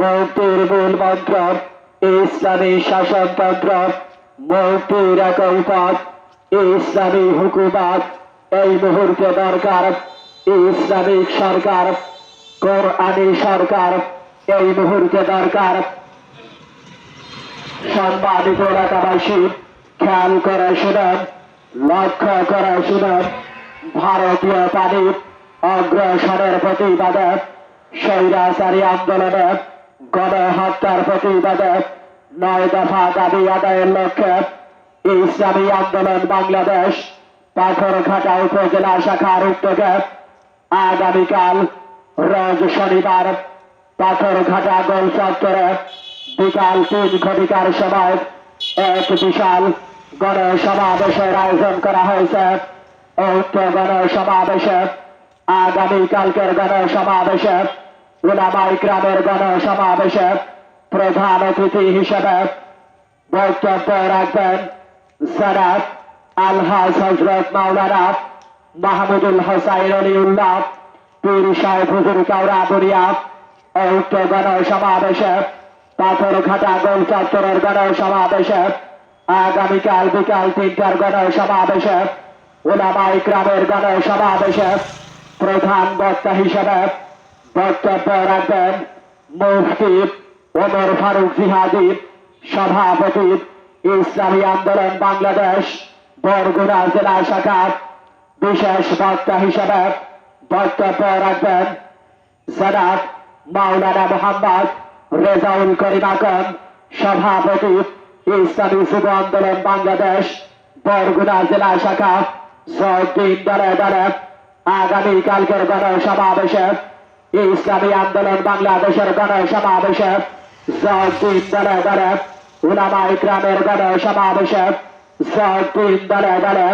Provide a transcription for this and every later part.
মুক্তির মূল মন্ত্র, ইসলামী শাসনতন্ত্র মুক্তির একই পথ ইসলামী হুকুমাত। এই মুহূর্তে দরকার ইসলামিক সরকার, কোরআনী সরকার। এই মুহূর্তে দরকার সম্মানিত এলাকাবাসী, খেয়াল করে শুনেন, লক্ষ্য করে শুনেন, ভারতীয় পানির অগ্রসরের প্রতিবাদে স্বৈরাচারী আন্দোলনে গণহত্যার প্রতিবাদে নয় দফা দাবি আদায়ের লক্ষ্যে ইসলামী আন্দোলন বাংলাদেশ পাথরঘাটা উপজেলা শাখার উদ্যোগে আগামীকাল রোজ শনিবার পাথরঘাটা গোল চত্বরে বিকাল তিন ঘটিকার সময় এক বিশাল গণসমাবেশের আয়োজন করা হয়েছে। উক্ত গণসমাবেশে আগামীকালকের গণসমাবেশে উলামাই গ্রামের গণসমাবেশে প্রধান অতিথি হিসেবে বক্তব্য রাখবেন জনাব আলহাজ হজরত মাওলানা মাহমুদুল হোসাইন অলিউল্লাহ পীর সাহেব হুজুর কাউরা বরিয়া উক্ত গণসমাবেশে পাথরঘাটা গোল চত্বরের গণসমাবেশে আগামীকাল বিকাল তিনটার গণসমাবেশে ওলামাই গ্রামের গণসমাবেশে প্রধান বক্তা হিসেবে বক্তব্য রাখবেন মুফতি ওমর ফারুক জিহাদি, সভাপতি, ইসলামী আন্দোলন, বাংলাদেশ, বরগুনা জেলা শাখা, বিশেষ বক্তা হিসেবে বক্তব্য রাখবেন জনাব মাওলানা মোহাম্মদ রেজাউল করিম আকন সভাপতি, ইসলামী যুব আন্দোলন, বাংলাদেশ, বরগুনা জেলা শাখা সদ্দিন দলে দলে আগামী কালকের ইসলামী আন্দোলন বাংলাদেশের গণসমাবেশে সদ্দিন দলে দলে উলামা ইকরামের গণসমাবেশে সদ্দিন দলে দলে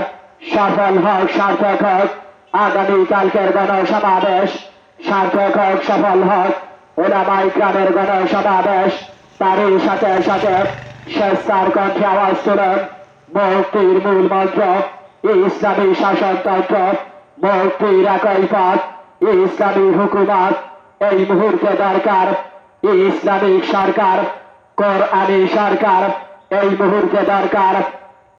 সফল হোক, সার্থক হোক, আগামী কালকের গণসমাবেশ সার্থক হোক, সফল হোক ওলামা ইকরামের গণসমাবেশ। তারই সাথে সাথে স্বেচ্ছার কণ্ঠে আওয়াজ তুলেন। মুক্তির মূল মন্ত্র ইসলামী শাসনতন্ত্র, মুক্তির একই পথ। ইসলামী হুকুমত এই মুহূর্তে দরকার। ইসলামিক সরকার কোরআনী সরকার এই মুহূর্তে দরকার।